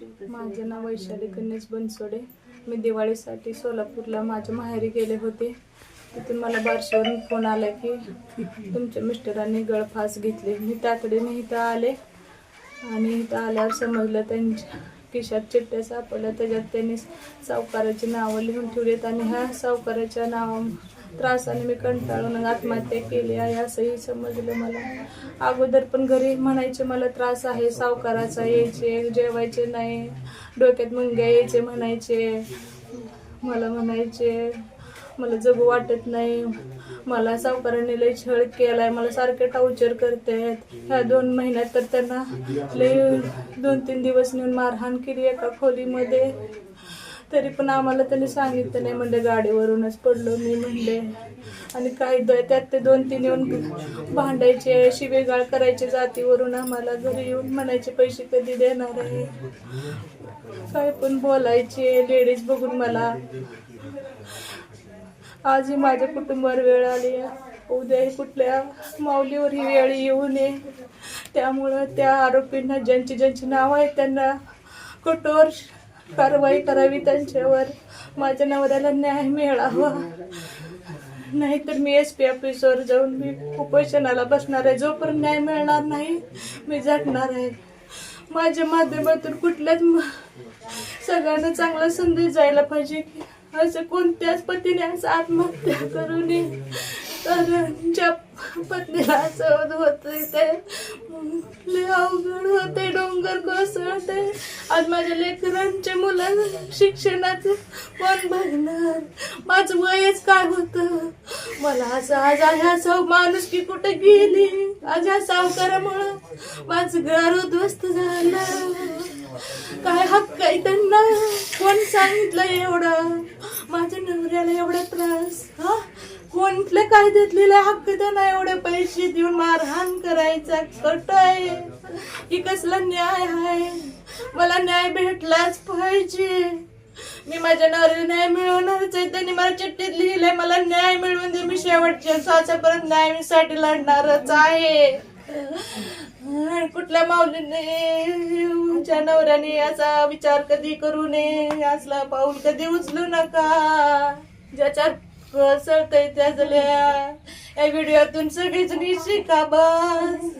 माझे नाव वैशाली गणेश बनसोडे. मी दिवाळीसाठी सोलापूरला माझ्या माहेरी गेले होते. तिथून मला बारशीवरून फोन आला की तुमच्या मिस्टरांनी गळफास घेतली. मी तातडीने इथं आले आणि इथं आल्यावर समजलं त्यांच्या खिशात चिठ्ठ्या सापडल्या. त्याच्यात त्यांनी सावकाराची नावं लिहून ठेवलीत आणि ह्या सावकाराच्या नावा त्रासाने मी कंटाळून आत्महत्या केली आहे असंही समजलं मला. अगोदर पण घरी म्हणायचे मला त्रास आहे सावकाराचा यायचे जेवायचे नाही डोक्यात मुंग्या यायचे म्हणायचे. मला म्हणायचे मला जगू वाटत नाही. मला सावकाराने लय छळ केलाय. मला सारखे टाउचर करतायत ह्या दोन महिन्यात तर त्यांना लय दोन तीन दिवस नेऊन मारहाण केली एका खोलीमध्ये. तरी पण आम्हाला त्यांनी सांगितलं नाही म्हणजे गाडीवरूनच पडलो मी म्हणले. आणि काही त्यात ते दोन तीन येऊन भांडायचे शिवेगाळ करायचे जातीवरून आम्हाला घरी येऊन म्हणायचे पैसे कधी देणार आहे? काय पण बोलायचे लेडीज बघून मला आजही माझ्या कुटुंबावर वेळ आली आहे. उद्याही कुठल्या माऊलीवर ही वेळ येऊ नये. त्यामुळं त्या आरोपींना ज्यांची ज्यांची नावं आहेत त्यांना कठोर कारवाई करावी. त्यांच्यावर माझ्या नवऱ्याला न्याय मिळावा. नाहीतर मी एस पी ऑफिसवर जाऊन मी उपोषणाला बसणार आहे. जोपर्यंत न्याय मिळणार नाही मी झटणार आहे. माझ्या माध्यमातून कुठल्याच म- सगळ्यांना चांगला संदेश जायला पाहिजे. की असं कोणत्याच पतीने असं आत्महत्या करू नये कारण ज्या पत्नीला असं होत ते. अवघड होते डोंगर कोसळते आज माझ्या लेकरांचे मुलं शिक्षणाचं मन भरणार. माझं वयच काय होतं? मला असं आज ह्या असं माणूस की कुठे गेली? आज ह्या सावकारामुळं माझं घर उद्ध्वस्त झालं. काय हक्क आहे त्यांना? कोण सांगितलं एवढं? माझ्या नवऱ्याला एवढा त्रास हा? कोणत्या कायद्यातलेला हक्क त्यांना एवढे पैसे देऊन मारहाण करायचा? कट आहे. ही कसला न्याय आहे? मला न्याय भेटलाच पाहिजे. मी माझ्या नवऱ्याला न्याय मिळवणारच आहे. त्यांनी मला चिठ्ठीत लिहिलंय मला न्याय मिळवून दे. मी शेवटच्या श्वासापर्यंत न्यायासाठी लढणारच आहे. कुठल्या माऊलीने च्या नवऱ्याने असा विचार कधी करू नये? असला पाऊल कधी उचलू नका? ज्याच्यावर त्या त्याजल्या या व्हिडिओतून सगळीच शिका बस.